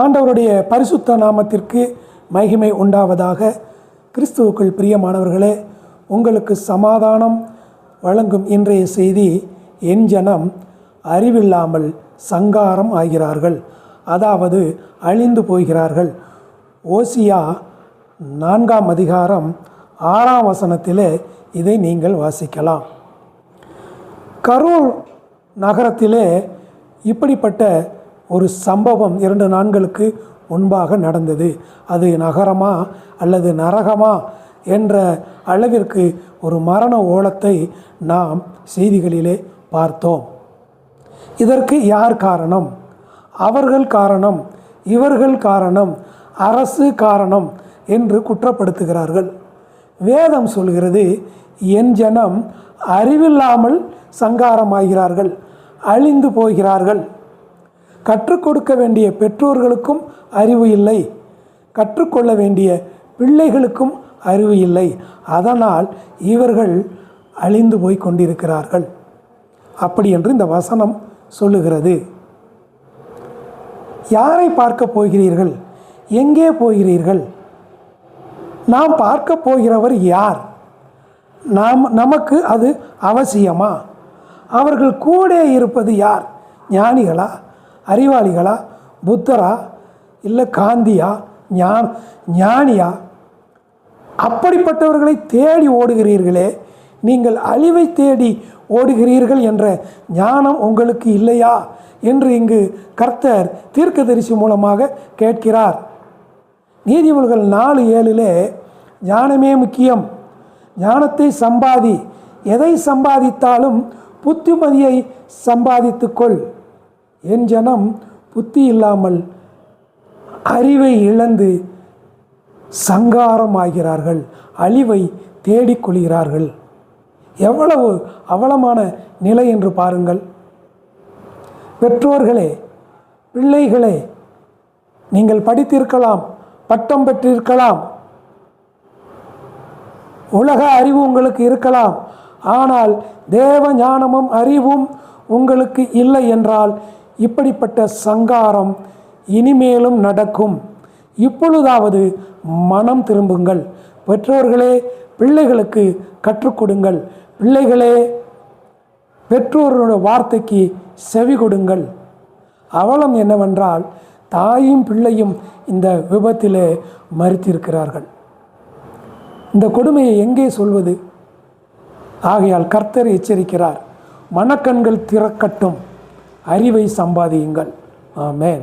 ஆண்டவருடைய பரிசுத்த நாமத்திற்கு மகிமை உண்டாவதாக கிறிஸ்துவுக்குள் பிரியமானவர்களே உங்களுக்கு சமாதானம் வழங்கும் இன்றைய செய்தி என் ஜனம் அறிவில்லாமல் சங்காரம் ஆகிறார்கள். அதாவது அழிந்து போகிறார்கள். ஓசியா நான்காம் அதிகாரம் ஆறாம் வசனத்திலே இதை நீங்கள் வாசிக்கலாம். கரூர் நகரத்திலே இப்படிப்பட்ட ஒரு சம்பவம் இரண்டு நான்களுக்கு முன்பாக நடந்தது. அது நகரமா அல்லது நரகமா என்ற அளவிற்கு ஒரு மரண ஓலத்தை நாம் செய்திகளிலே பார்த்தோம். இதற்கு யார் காரணம்? அவர்கள் காரணம் இவர்கள் காரணம் அரசு காரணம் என்று குற்றப்படுத்துகிறார்கள். வேதம் சொல்கிறது என் ஜனம் அறிவில்லாமல் சங்காரமாகிறார்கள் அழிந்து போகிறார்கள். கற்றுக் கொடுக்க வேண்டிய பெற்றோர்களுக்கும் அறிவு இல்லை. கற்றுக்கொள்ள வேண்டிய பிள்ளைகளுக்கும் அறிவு இல்லை. அதனால் இவர்கள் அழிந்து போய் கொண்டிருக்கிறார்கள். அப்படி என்று இந்த வசனம் சொல்லுகிறது. யாரை பார்க்க போகிறீர்கள்? எங்கே போகிறீர்கள்? நாம் பார்க்க போகிறவர் யார்? நாம் நமக்கு அது அவசியமா? அவர்கள் கூட இருப்பது யார்? ஞானிகளா? அறிவாளிகளா? புத்தரா? இல்லை காந்தியா? ஞான் ஞானியா? அப்படிப்பட்டவர்களை தேடி ஓடுகிறீர்களே நீங்கள் அழிவை தேடி ஓடுகிறீர்கள் என்ற ஞானம் உங்களுக்கு இல்லையா? என்று இங்கு கர்த்தர் தீர்க்கதரிசி மூலமாக கேட்கிறார். நீதிபதிகள் நாலு ஏழிலே ஞானமே முக்கியம் ஞானத்தை சம்பாதி. எதை சம்பாதித்தாலும் புத்திமதியை சம்பாதித்துக்கொள். என் ஜனம் புத்தி இல்லாமல் அறிவை இழந்து சங்காரம் ஆகிறார்கள் அழிவை தேடிக்கொள்கிறார்கள். எவ்வளவு அவலமான நிலை என்று பாருங்கள். பெற்றோர்களே பிள்ளைகளே நீங்கள் படித்திருக்கலாம் பட்டம் பெற்றிருக்கலாம். உலக அறிவு உங்களுக்கு இருக்கலாம். ஆனால் தேவ ஞானமும் அறிவும் உங்களுக்கு இல்லை என்றால் இப்படிப்பட்ட சங்காரம் இனிமேலும் நடக்கும். இப்பொழுதாவது மனம் திரும்புங்கள். பெற்றோர்களே பிள்ளைகளுக்கு கற்றுக் கொடுங்கள். பிள்ளைகளே பெற்றோரோட வார்த்தைக்கு செவி கொடுங்கள். அவலம் என்னவென்றால் தாயும் பிள்ளையும் இந்த விபத்திலே மறித்திருக்கிறார்கள் இந்த கொடுமையை எங்கே சொல்வது? ஆகையால் கர்த்தர் எச்சரிக்கிறார். மனக்கண்கள் திறக்கட்டும். அறிவை சம்பாதியுங்கள். ஆமேன்.